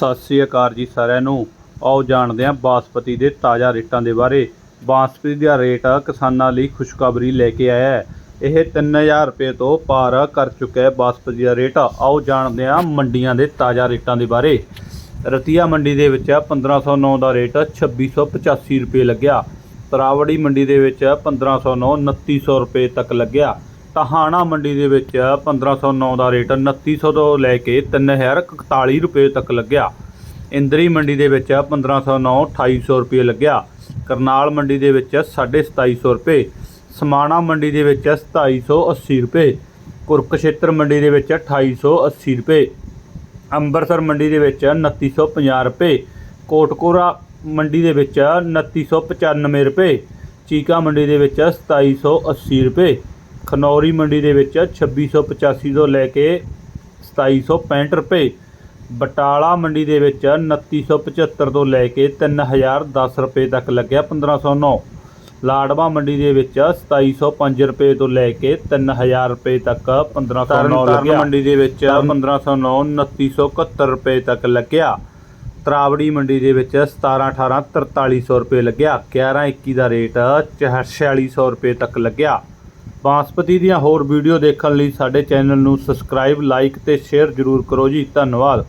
ਸਤਿ ਸ੍ਰੀ ਅਕਾਲ ਜੀ ਸਾਰਿਆਂ ਨੂੰ। ਆਓ ਜਾਣਦੇ ਹਾਂ ਬਾਸਪਤੀ ਦੇ ਤਾਜ਼ਾ ਰੇਟਾਂ ਦੇ ਬਾਰੇ। ਬਾਸਪਤੀ ਦਾ ਰੇਟ ਕਿਸਾਨਾਂ ਲਈ ਖੁਸ਼ਖਬਰੀ ਲੈ ਕੇ ਆਇਆ ਹੈ। ਇਹ 3000 ਰੁਪਏ ਤੋਂ ਪਾਰ ਕਰ ਚੁੱਕਾ ਹੈ ਬਾਸਪਤੀ ਦਾ ਰੇਟ। ਆਓ ਜਾਣਦੇ ਹਾਂ ਮੰਡੀਆਂ ਦੇ ਤਾਜ਼ਾ ਰੇਟਾਂ ਦੇ ਬਾਰੇ। ਰਤੀਆ ਮੰਡੀ ਦੇ ਵਿੱਚ 1509 ਦਾ ਰੇਟ 2685 ਰੁਪਏ ਲੱਗਿਆ। ਤਰਾਵੜੀ ਮੰਡੀ ਦੇ ਵਿੱਚ 1509 2900 ਰੁਪਏ ਤੱਕ ਲੱਗਿਆ। ਟਹਾਣਾ ਮੰਡੀ ਦੇ ਵਿੱਚ 1509 ਦਾ ਰੇਟ 2900 ਤੋਂ ਲੈ ਕੇ 3041 ਰੁਪਏ ਤੱਕ ਲੱਗਿਆ। ਇੰਦਰੀ ਮੰਡੀ ਦੇ ਵਿੱਚ 1509 2800 ਰੁਪਏ ਲੱਗਿਆ। ਕਰਨਾਲ ਮੰਡੀ ਦੇ ਵਿੱਚ 2750 ਰੁਪਏ। ਸਮਾਣਾ ਮੰਡੀ ਦੇ ਵਿੱਚ 2780 ਰੁਪਏ। ਕੁਰਕਸ਼ੇਤਰ ਮੰਡੀ ਦੇ ਵਿੱਚ 2880 ਰੁਪਏ। ਅੰਮ੍ਰਿਤਸਰ ਮੰਡੀ ਦੇ ਵਿੱਚ 2950 ਰੁਪਏ। ਕੋਟਕੋਰਾ ਮੰਡੀ ਦੇ ਵਿੱਚ 2995 ਰੁਪਏ। ਚੀਕਾ ਮੰਡੀ ਦੇ ਵਿੱਚ 2780 ਰੁਪਏ। ਖਨੌਰੀ ਮੰਡੀ ਦੇ ਵਿੱਚ 2685 ਤੋਂ ਲੈ ਕੇ 2765 ਰੁਪਏ ਬਟਾਲਾ ਮੰਡੀ ਦੇ ਵਿੱਚ 2975 ਤੋਂ ਲੈ ਕੇ 3010 ਰੁਪਏ ਤੱਕ ਲੱਗਿਆ 1509 ਲਾੜਵਾ ਮੰਡੀ ਦੇ ਵਿੱਚ 2705 ਰੁਪਏ ਤੋਂ ਲੈ ਕੇ 3000 ਰੁਪਏ ਤੱਕ 1509 ਲੱਗਿਆ। ਮੰਡੀ ਦੇ ਵਿੱਚ 1509 2971 ਰੁਪਏ ਤੱਕ ਲੱਗਿਆ। ਤਰਾਵੜੀ ਮੰਡੀ ਦੇ ਵਿੱਚ 17 18 4300 ਰੁਪਏ ਲੱਗਿਆ। 11 21 ਦਾ ਰੇਟ 4600 ਰੁਪਏ ਤੱਕ ਲੱਗਿਆ। ਬਾਸਪਤੀ ਦੀਆਂ ਹੋਰ ਵੀਡੀਓ ਦੇਖਣ ਲਈ ਸਾਡੇ ਚੈਨਲ ਨੂੰ ਸਬਸਕ੍ਰਾਈਬ, ਲਾਈਕ ਤੇ ਸ਼ੇਅਰ ਜ਼ਰੂਰ ਕਰੋ ਜੀ। ਧੰਨਵਾਦ।